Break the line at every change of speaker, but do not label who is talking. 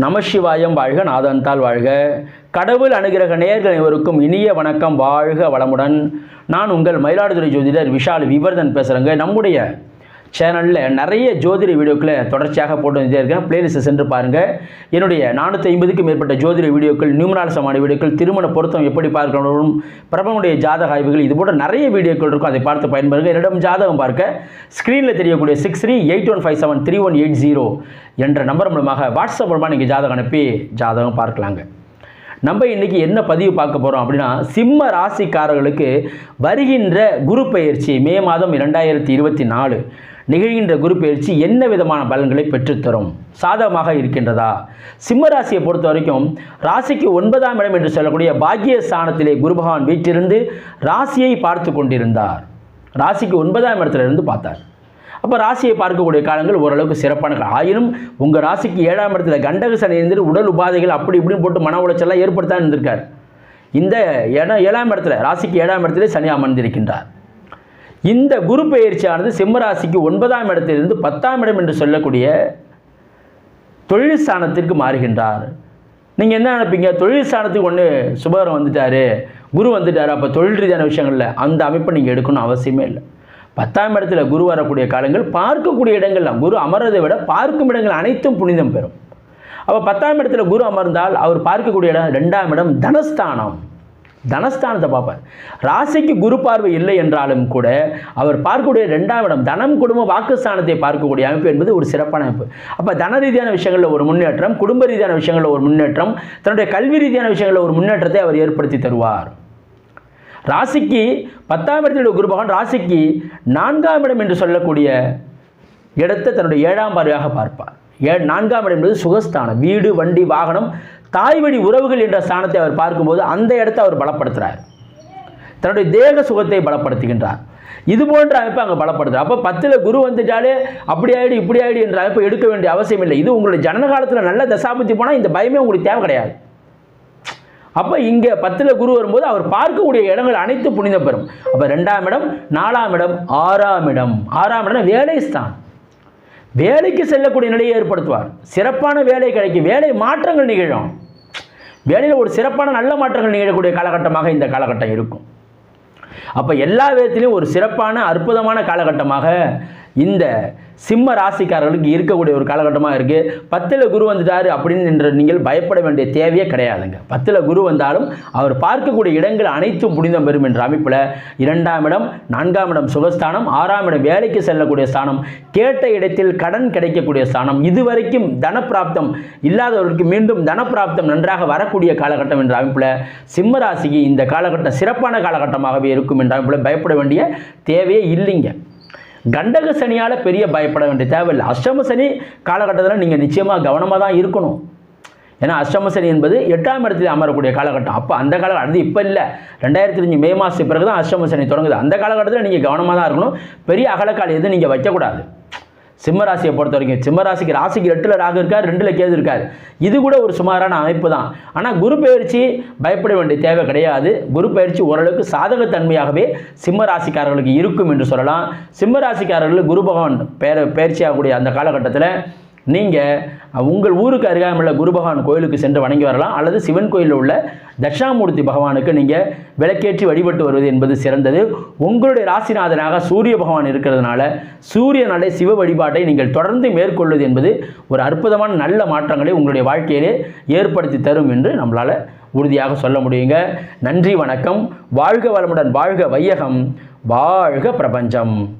நமசிவாயம் வாழ்க நாதந்தால் வாழ்க. கடவுள் அனுகிரக நேர்கள் அனைவருக்கும் இனிய வணக்கம். வாழ்க வளமுடன். நான் உங்கள் மயிலாடுதுறை ஜோதிடர் விஷால் விவர்தன் பேசுகிறேங்க நம்முடைய சேனலில் நிறைய ஜோதிட வீடியோக்களை தொடர்ச்சியாக போட்டு வந்துட்டே இருக்கேன். பிளேலிஸ்ட்டை சென்று பாருங்கள் என்னுடைய நானூற்றி ஐம்பதுக்கும் மேற்பட்ட ஜோதிட வீடியோக்கள் நியூமனாலசமான வீடியோக்கள் திருமண பொருத்தம் எப்படி பார்க்கணும் பிரபனுடைய ஜாதக ஆய்வுகள் இது போன்ற நிறைய வீடியோக்கள் இருக்கும். அதை பார்த்து பயன்படுங்க என்னிடம் ஜாதகம் பார்க்க ஸ்க்ரீனில் தெரியக்கூடிய six three eight one five seven three one eight zero என்ற நம்பர் மூலமாக வாட்ஸ்அப் மூலமாக நீங்கள் ஜாதகம் அனுப்பி ஜாதகம் பார்க்கலாங்க. நம்ம இன்றைக்கி என்ன பதிவு பார்க்க போகிறோம் அப்படின்னா சிம்ம ராசிக்காரர்களுக்கு வருகின்ற குரு பயிற்சி மே மாதம் இரண்டாயிரத்தி இருபத்தி நாலு நிகழ்கின்ற குரு பயிற்சி என்ன விதமான பலன்களை பெற்றுத்தரும்? சாதகமாக இருக்கின்றதா? சிம்ம ராசியை பொறுத்த வரைக்கும் ராசிக்கு ஒன்பதாம் இடம் என்று சொல்லக்கூடிய பாக்கிய ஸ்தானத்திலே குரு பகவான் வீட்டிலிருந்து ராசியை பார்த்து கொண்டிருந்தார். ராசிக்கு ஒன்பதாம் இடத்துல இருந்து பார்த்தார். அப்போ ராசியை பார்க்கக்கூடிய காலங்கள் ஓரளவுக்கு சிறப்பான காலம் ஆயினும் உங்கள் ராசிக்கு ஏழாம் இடத்துல கண்டக சனி இருந்துட்டு உடல் உபாதைகள் அப்படி இப்படின்னு போட்டு மன உளைச்சல்லாம் ஏற்படுத்தான் இருந்திருக்கார். இந்த இடம் ஏழாம் இடத்துல ராசிக்கு ஏழாம் இடத்துல சனி அமர்ந்திருக்கின்றார். இந்த குரு பயிற்சியானது சிம்ம ராசிக்கு ஒன்பதாம் இடத்திலிருந்து பத்தாம் இடம் என்று சொல்லக்கூடிய தொழில் ஸ்தானத்திற்கு மாறுகின்றார். நீங்கள் என்ன நினைப்பீங்க? தொழில் ஸ்தானத்துக்கு ஒன்று சுபகரம் வந்துட்டார் குரு வந்துட்டார் அப்போ தொழில் ரீதியான விஷயங்களில் அந்த அமைப்பை நீங்கள் எடுக்கணும் அவசியமே இல்லை. பத்தாம் இடத்துல குரு வரக்கூடிய காலங்கள் பார்க்கக்கூடிய இடங்கள்லாம் குரு அமர்றதை விட பார்க்கும் இடங்கள் அனைத்தும் புனிதம் பெறும். அப்போ பத்தாம் இடத்துல குரு அமர்ந்தால் அவர் பார்க்கக்கூடிய இடம் ரெண்டாம் இடம் தனஸ்தானம். தனஸ்தானத்தை பார்ப்பார். ராசிக்கு குரு பார்வை இல்லை என்றாலும் கூட அவர் பார்க்கக்கூடிய ரெண்டாம் இடம் தனம் குடும்ப வாக்குஸ்தானத்தை பார்க்கக்கூடிய அமைப்பு என்பது ஒரு சிறப்பான அமைப்பு. அப்போ தன ரீதியான விஷயங்களில் ஒரு முன்னேற்றம் குடும்ப ரீதியான விஷயங்களில் ஒரு முன்னேற்றம் தன்னுடைய கல்வி ரீதியான விஷயங்களில் ஒரு முன்னேற்றத்தை அவர் ஏற்படுத்தி தருவார். ராசிக்கு பத்தாம் இடத்தில் குரு பகவான் ராசிக்கு நான்காம் இடம் என்று சொல்லக்கூடிய இடத்தை தன்னுடைய ஏழாம் பார்வையாக பார்ப்பார். ஏ நான்காம் இடம் என்பது சுகஸ்தானம். வீடு வண்டி வாகனம் தாய்வழி உறவுகள் என்ற ஸ்தானத்தை அவர் பார்க்கும்போது அந்த இடத்தை அவர் பலப்படுத்துகிறார் தன்னுடைய தேக சுகத்தை பலப்படுத்துகின்றார். இது போன்ற அமைப்பை அங்கே பலப்படுத்துகிறார் அப்போ பத்தில் குரு வந்துட்டாலே அப்படி ஆயிடு இப்படி ஆயிடு என்ற அமைப்பை எடுக்க வேண்டிய அவசியம் இல்லை இது உங்களுடைய ஜனன காலத்தில் நல்ல தசாபத்தி போனால் இந்த பயமே உங்களுக்கு தேவை கிடையாது. அப்போ இங்கே பத்தில் குரு வரும்போது அவர் பார்க்கக்கூடிய இடங்கள் அனைத்து புனித பெறும் அப்போ ரெண்டாம் இடம் நாலாம் இடம் ஆறாம் இடம். ஆறாம் இடம் வேலை ஸ்தான் வேலைக்கு செல்லக்கூடிய நிலையை ஏற்படுத்துவார். சிறப்பான வேலை கிடைக்கும். வேலை மாற்றங்கள் நிகழும். வேலையில் ஒரு சிறப்பான நல்ல மாற்றங்கள் நிகழக்கூடிய காலகட்டமாக இந்த காலகட்டம் இருக்கும். அப்போ எல்லா விதத்திலையும் ஒரு சிறப்பான அற்புதமான காலகட்டமாக இந்த சிம்ம ராசிக்காரர்களுக்கு இருக்கக்கூடிய ஒரு காலகட்டமாக இருக்குது பத்தில் குரு வந்துட்டார் அப்படின்னு என்று நீங்கள் பயப்பட வேண்டிய தேவையே கிடையாதுங்க. பத்தில் குரு வந்தாலும் அவர் பார்க்கக்கூடிய இடங்கள் அனைத்தும் புனிதம் பெறும் என்ற அமைப்பில் இரண்டாம் இடம் நான்காம் இடம் சுகஸ்தானம் ஆறாம் இடம் வேலைக்கு செல்லக்கூடிய ஸ்தானம் கேட்ட இடத்தில் கடன் கிடைக்கக்கூடிய ஸ்தானம். இதுவரைக்கும் தனப்பிராப்தம் இல்லாதவர்களுக்கு மீண்டும் தனப்பிராப்தம் நன்றாக வரக்கூடிய காலகட்டம் என்ற அமைப்பில் சிம்ம ராசிக்கு இந்த காலகட்டம் சிறப்பான காலகட்டமாகவே இருக்கும் என்ற அமைப்பில் பயப்பட வேண்டிய தேவையே இல்லைங்க. கண்டக சனியால் பெரிய பயப்பட வேண்டிய தேவையில்லை. அஷ்டம சனி காலகட்டத்தில் நீங்கள் நிச்சயமாக கவனமாக தான் இருக்கணும். ஏன்னா அஷ்டம சனி என்பது எட்டாம் இடத்துல அமரக்கூடிய காலகட்டம். அப்போ அந்த காலகட்டம் அது இப்போ இல்லை. ரெண்டாயிரத்தி அஞ்சு மே மாதத்துக்கு பிறகு தான் அஷ்டம சனி தொடங்குது. அந்த காலகட்டத்தில் நீங்கள் கவனமாக தான் இருக்கணும். பெரிய அகலக்கால் எதுவும் நீங்கள் வைக்கக்கூடாது. சிம்ம ராசியை பொறுத்த வரைக்கும் சிம்ம ராசிக்கு ராசிக்கு எட்டில் ராகு இருக்கார் ரெண்டில் கேது இருக்கார். இது கூட ஒரு சுமாரான அமைப்பு தான் ஆனால் குரு பயிற்சி பயப்பட வேண்டிய தேவை கிடையாது. குரு பயிற்சி ஓரளவுக்கு சாதகத்தன்மையாகவே சிம்ம ராசிக்காரர்களுக்கு இருக்கும் என்று சொல்லலாம். சிம்ம ராசிக்காரர்கள் குரு பகவான் பேர பயிற்சியாகக்கூடிய அந்த காலகட்டத்தில் நீங்கள் உங்கள் ஊருக்கு அருகாமையுள்ள குரு பகவான் கோயிலுக்கு சென்று வணங்கி வரலாம். அல்லது சிவன் கோயிலில் உள்ள தட்சிணாமூர்த்தி பகவானுக்கு நீங்கள் விளக்கேற்றி வழிபட்டு வருவது என்பது சிறந்தது. உங்களுடைய ராசிநாதனாக சூரிய பகவான் இருக்கிறதுனால சூரியனாலே சிவ வழிபாட்டை நீங்கள் தொடர்ந்து மேற்கொள்வது என்பது ஒரு அற்புதமான நல்ல மாற்றங்களை உங்களுடைய வாழ்க்கையிலே ஏற்படுத்தி தரும் என்று நம்மளால் உறுதியாக சொல்ல முடியுங்க. நன்றி வணக்கம். வாழ்க வளமுடன் வாழ்க வையகம். வாழ்க பிரபஞ்சம்.